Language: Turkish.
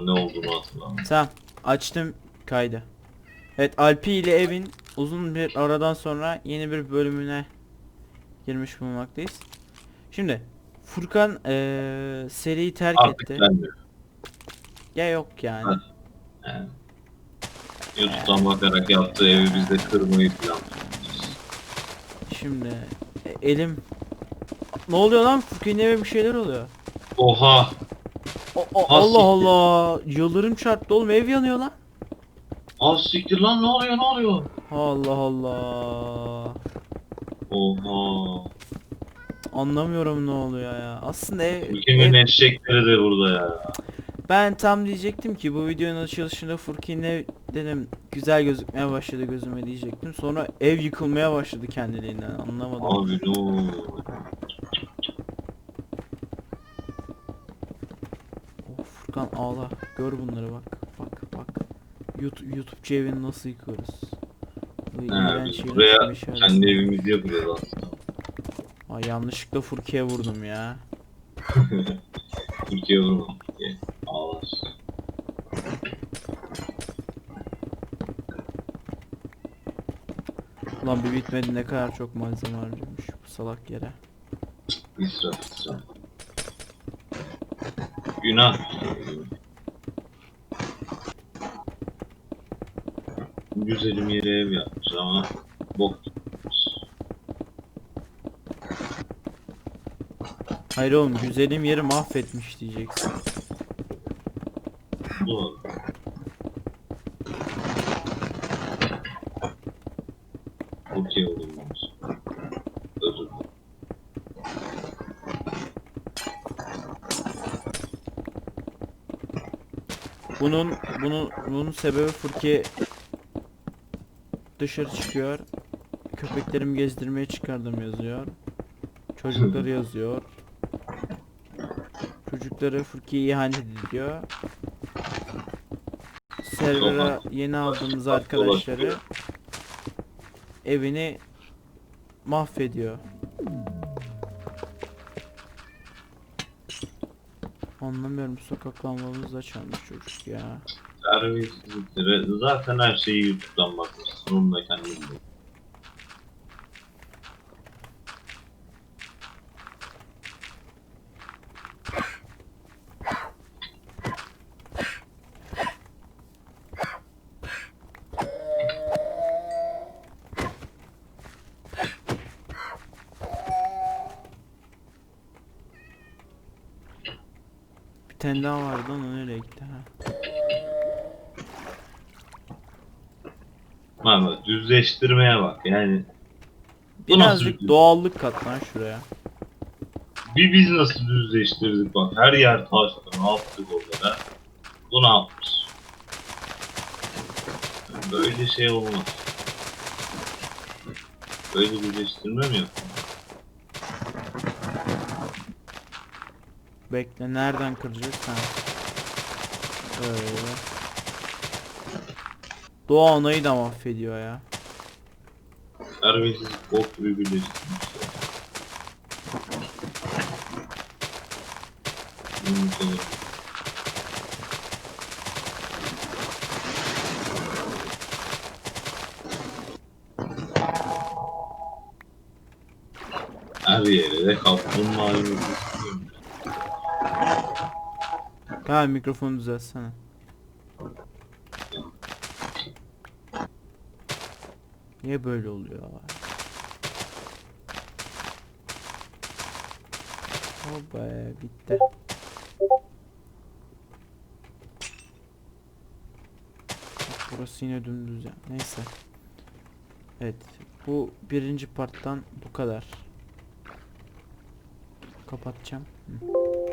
ne olduğunu hatırlamıyorum. Tamam açtım kaydı. Evet Alpi ile Evin uzun bir aradan sonra yeni bir bölümüne girmiş bulunmaktayız. Şimdi Furkan eee seriyi terk Artık etti. gelmiyor. Ya yok yani. Ha. Yani. YouTube'dan bakarak yaptığı evi biz de kırmayı planlıyoruz. Şimdi e, elim Ne oluyor lan? Furkan'ın eve bir şeyler oluyor. Oha! Allah. Allah. Yıldırım çarptı oğlum ev yanıyor lan. Az siktir lan ne oluyor ne oluyor? Allah Allah. Oha! Anlamıyorum ne oluyor ya. Aslında ev, Ülkemin ev- eşekleri de burada ya. ben tam diyecektim ki bu videonun açılışında Furkan'ın ev dedim güzel gözükmeye başladı gözüme diyecektim. Sonra ev yıkılmaya başladı kendiliğinden anlamadım. Abi ne oluyor? Furkan ağla. Gör bunları bak. Bak bak. YouTube, YouTube'cu evini nasıl yıkıyoruz? Bu He, iğrenç biz buraya kendi evimizi yapıyoruz aslında. Ay yanlışlıkla Furki'ye vurdum ya. Türkiye vurma. Türkiye. Ağlar. Ulan bir bitmedi ne kadar çok malzeme harcamış bu salak yere. İsraf israf. Günah. Güzelim yere ev yapmış ama bok. Hayır oğlum güzelim yeri mahvetmiş diyeceksin. Doğru. Bunun bunun bunun sebebi Furki dışarı çıkıyor. Köpeklerimi gezdirmeye çıkardım yazıyor. Çocukları yazıyor. Çocukları Furki'ye ihanet ediyor. Server'a yeni aldığımız arkadaşları evini mahvediyor. Anlamıyorum sokak lambalarımızı da çalmış çocuk ya. Zaten her şeyi YouTube'dan bakmışsın. Onu da tane daha vardı ama nereye gitti ha? Ama düzleştirmeye bak yani. Bu Birazcık bir- doğallık kat lan şuraya. Bir biz nasıl düzleştirdik bak her yer taştı ne yaptık orada Bu ne yapmış? Böyle şey olmaz. Böyle düzleştirme mi yapalım? Bekle nereden kıracağız ha? Öyle. Doğa onayı da mahvediyor ya. Terbiyesiz bok gibi birleştirmiş. Her yere de kaplumbağa Gel mikrofonu düzeltsene. Niye böyle oluyor? Be bitti. Burası yine dümdüz ya. Neyse. Evet. Bu birinci parttan bu kadar. Kapatacağım. Hı.